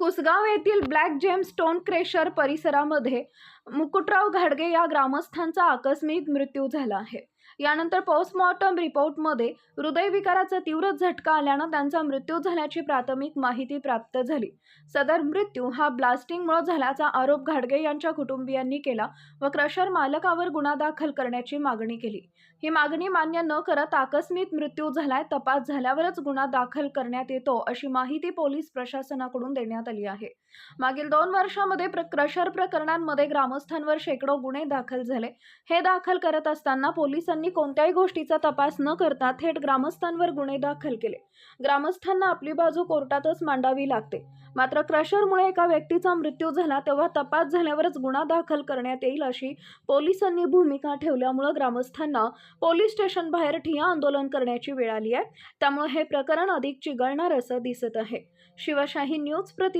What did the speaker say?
कुसगाव येथील ब्लॅक जेम stone crusher परिसरामध्ये मुकुटराव घाडगे या ग्रामस्थांचा आकस्मिक मृत्यू झाला आहे. यानंतर पोस्टमॉर्टम रिपोर्टमध्ये हृदयविकाराचा तीव्र झटका आल्यानं त्यांचा मृत्यू झाल्याची प्राथमिक माहिती प्राप्त झाली. सदर मृत्यू हा ब्लास्टिंगमुळे झाल्याचा आरोप घाडगे यांच्या कुटुंबियांनी केला व क्रशर मालकावर गुन्हा दाखल करण्याची मागणी केली. ही मागणी मान्य न करत आकस्मिक मृत्यू झालाय तपास झाल्यावरच गुन्हा दाखल करण्यात येतो अशी माहिती पोलीस प्रशासनाकडून देण्यात आली आहे. मागील दोन वर्षामध्ये प्र क्रशर प्रकरणांमध्ये ग्रामस्थांवर शेकडो गुन्हे दाखल झाले. हे दाखल करत असताना पोलिसांनी कोणत्याही गोष्टीचा तपास न करता थेट ग्रामस्थांवर गुन्हे दाखल केले. ग्रामस्थांना आपली बाजू कोर्टातच मांडावी लागते. मात्र क्रशरमुळे एका व्यक्तीचा मृत्यू झाला तेव्हा तपास झाल्यावरच गुन्हा दाखल करण्यात येईल अशी पोलिसांनी भूमिका ठेवल्यामुळं ग्रामस्थांना पोलीस स्टेशन बाहेर ठिया आंदोलन करण्याची वेळ आली आहे. त्यामुळे हे प्रकरण अधिक चिघळणार असं दिसत आहे. शिवशाही न्यूज प्रति